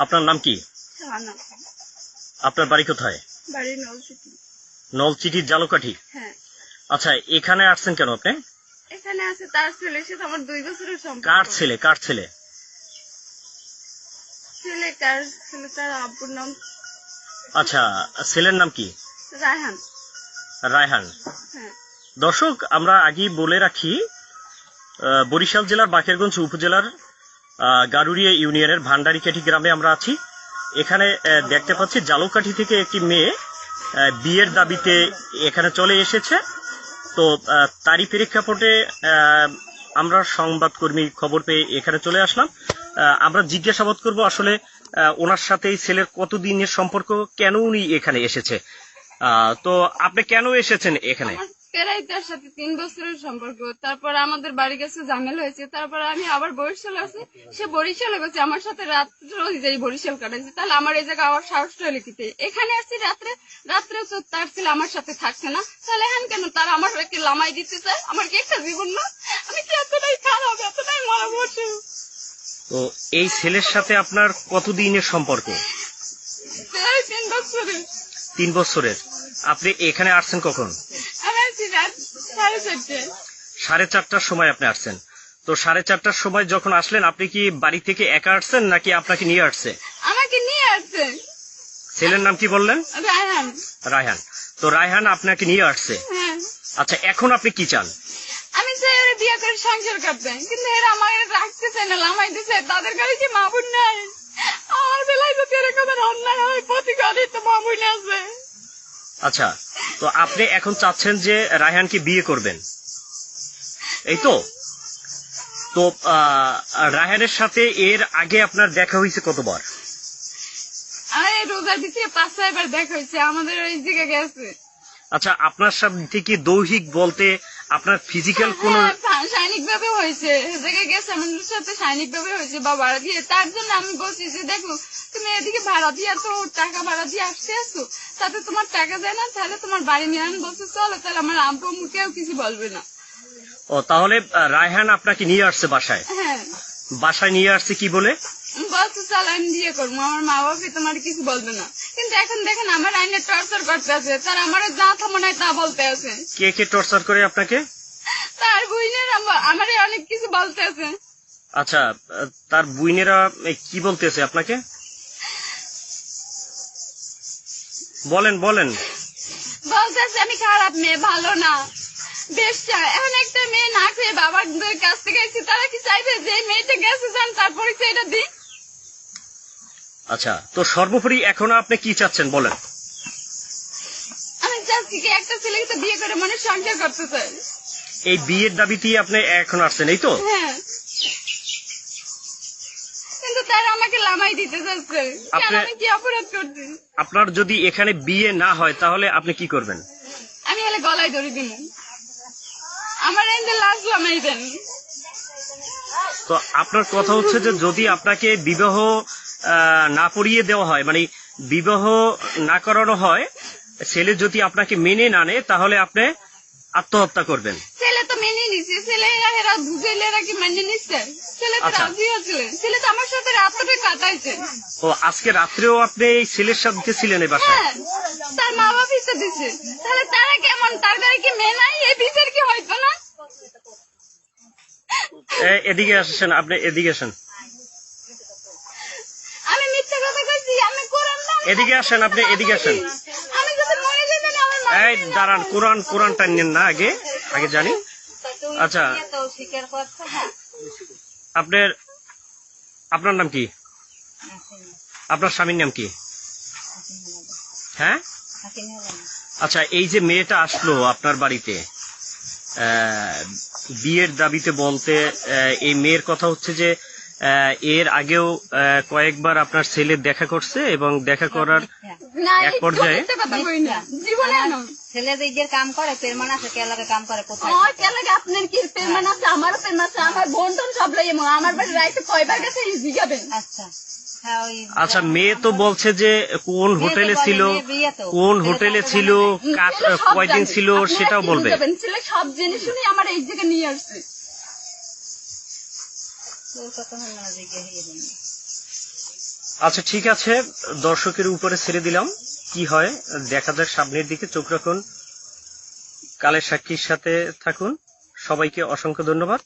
আপনার নাম কি? আপনার বাড়ি কোথায়? নলচিটির জালকাঠি? হ্যাঁ। আচ্ছা এখানে আসছেন কেন আপনি? এখানে আছে তার ছেলে সে আমার দুই বছরের সম্পর্ক। কার ছেলে? কার ছেলে? ছেলে কার? ছেলে তার আব্বুর নাম। আচ্ছা ছেলের নাম কি? রায়হান। রায়হান। হ্যাঁ। দর্শক আমরা আগেই বলে রাখি বরিশাল জেলার বাকেরগঞ্জ উপজেলার গারুরিয়া ইউনিয়নের ভান্ডারিকাঠি গ্রামে আমরা আছি। এখানে দেখতে পাচ্ছি জালুকাঠি থেকে একটি মেয়ে বিয়ের দাবিতে এখানে চলে এসেছে। তো তারই প্রেক্ষাপটে আমরা সংবাদকর্মী খবর পেয়ে এখানে চলে আসলাম। আমরা জিজ্ঞাসাবাদ করব আসলে ওনার সাথে এই ছেলের কতদিনের সম্পর্ক, কেন উনি এখানে এসেছে? তো আপনি কেন এসেছেন এখানে? প্রায় তার সাথে তিন বছরের সম্পর্ক। তারপর আমাদের বাড়ি কাছে ঝামেলা হয়েছে। তারপর আমি আবার বরিশাল আছি। সে বরিশালে গেছে আমার সাথে রাত্রে ওই যে বরিশাল কাটাইছে। তাহলে আমার এই জায়গায় আবার সাহস হলে কিতে? এখানে আসছি রাত্রে রাত্রে তো তার ছেলে আমার সাথে থাকছে না। তাহলে এখন কেন তার আমার লামাই দিতে চায়? আমার কি একটা জীবন না? আমি কি এতটাই খারাপ এতটাই মারা বসে। তো এই ছেলের সাথে আপনার কতদিনের সম্পর্ক? প্রায় তিন বছরের। তিন বছরের। আপনি এখানে আসছেন কখন? সাড়ে চারটার সময় আপনি আসছেন। তো সাড়ে চারটার সময় যখন আসলেন আপনি কি বাড়ি থেকে একা আসছেন নাকি আপনাকে নিয়ে আসছে? আমাকে নিয়ে আসছে। ছেলের নাম কি বললেন? রায়হান। রায়হান। তো রায়হান আপনাকে নিয়ে আসছে। হ্যাঁ। আচ্ছা এখন আপনি কি চান? আমি চাই ওরা বিয়ে করে সংসার করতে। কিন্তু এরা আমার রাখতে চায় না তাদের কাছে কি মা বোন নাই? আমার বেলায় যদি এরকম অন্যায় হয় প্রতি ঘরে তো মা বোন আছে। আচ্ছা তো আপনি এখন চাচ্ছেন যে রায়হানকে বিয়ে করবেন। এই তো? তো রায়হানের সাথে এর আগে আপনার দেখা হয়েছে কতবার? রোজার পিছিয়ে পাঁচ ছয়বার দেখা হয়েছে আমাদের ওই দিকে গেছে। আচ্ছা আপনার সাথে কি দৈহিক বলতে আপনার ফিজিক্যাল কোন সাইনিক ভাবে হয়েছে। জায়গায় গেছে আমাদের সাথে সাইনিক ভাবে হয়েছে বা ভাড়া দিয়ে। তার জন্য আমি বলছি যে দেখো তুমি এদিকে ভাড়া দিয়ে তো টাকা ভাড়া দিয়ে আসতে আসছো তাতে তোমার টাকা দেয় না তাহলে তোমার বাড়ি নিয়ে আমি বলছি চলো তাহলে আমার আব্বু মুখেও কিছু বলবে না। ও তাহলে রায়হান আপনাকে নিয়ে আসছে বাসায়? হ্যাঁ। বাসায় নিয়ে আসছে কি বলে? বলছে চল আমি বিয়ে করব। আমার মা বাবা তোমার কিছু বলবে না। কিন্তু এখন দেখেন আমার আইনে টর্চার করতে আছে তার আমার যা থামো নাই তা বলতে আছে। কে কে টর্চার করে আপনাকে? তার বুঝলেন আমার অনেক কিছু বলতে আছে। আচ্ছা তার বুইনেরা কি বলতেছে আপনাকে? বলেন বলেন। বলতেছে আমি খারাপ মেয়ে ভালো না। এখন একটা মেয়ে না খেয়ে বাবার কাছ থেকে এসে তারা কি চাইবে যে মেয়েটা গেছে যান তার পরিচয়টা দিই? আচ্ছা তো সর্বোপরি এখন আপনি কি চাচ্ছেন বলেন। আমি চাচ্ছি কি একটা ছেলেকে তো বিয়ে করে মানুষ সংসার করতে চাই। এই বিয়ের দাবিতেই আপনি এখন আসছেন এই তো? হ্যাঁ। কিন্তু তারা আমাকে লামাই দিতে চাচ্ছে আমি কি অপরাধ করছি? আপনার যদি এখানে বিয়ে না হয় তাহলে আপনি কি করবেন? আমি হলে গলায় ধরে দিব আমার লাশ লামাই দেন। তো আপনার কথা হচ্ছে যে যদি আপনাকে বিবাহ আহ, না পড়িয়ে দেওয়া হয় মানে বিবাহ না করানো হয় ছেলে যদি আপনাকে মেনে না নেয় তাহলে আপনি আত্মহত্যা করবেন। তো মেনে নিছে। ছেলেরা এরা বুঝেলেরা কি মেনে নিচ্ছে ছেলে তো আচ্ছা। রাজি আছে। ছেলে তো আমার সাথে রাত্রে কাটাইছে। ও আজকে রাত্রেও আপনি এই ছেলের সাথে ছিলেন এই বাসায় হ্যাঁ তার মা বাবা তো দিছে। তাহলে তারা কেমন? তার গাড়ি কি মেয়ে নাই? এই বিচার কি হয়তো না? এদিকে আসেন আপনি এদিকে আসেন। আমি মিথ্যা কথা কইছি আমি কোরআন না এদিকে আসেন আপনি এদিকে আসেন। আমি যদি মরে যাই আমার মা এই দাঁড়ান কোরআন কোরআন টানেন না আগে। আগে জানি। আচ্ছা। আপনার আপনার নাম কি? আপনার স্বামীর নাম কি? হ্যাঁ? আচ্ছা এই যে মেয়েটা আসলো আপনার বাড়িতে আহ, বিয়ের দাবিতে বলতে আহ, এই মেয়ের কথা হচ্ছে যে আহ, এর আগেও আহ, কয়েকবার আপনার ছেলে দেখা করছে এবং দেখা করার এক পর্যায়ে- যে কাম করে পেরমান আছে কাম করে কোথায়? ওই আপনার কি আছে আমারও পেমেন্ট আছে আমার বোন টোন সব মো আমার বাড়ি রাইতে কয়বার গেছে আচ্ছা। হ্যাঁ আচ্ছা মেয়ে তো বলছে যে কোন হোটেলে ছিল কোন হোটেলে ছিল কয়দিন ছিল সেটাও বলবে। ছেলে সব জিনিস শুনে আমার এই জায়গায় নিয়ে আসছে তোর কথা হলো না জিজ্ঞেস আচ্ছা ঠিক আছে। দর্শকের উপরে ছেড়ে দিলাম। কি হয়? দেখা যাক সামনের দিকে। চোখ রাখুন। কালের সাক্ষীর সাথে থাকুন। সবাইকে অসংখ্য ধন্যবাদ।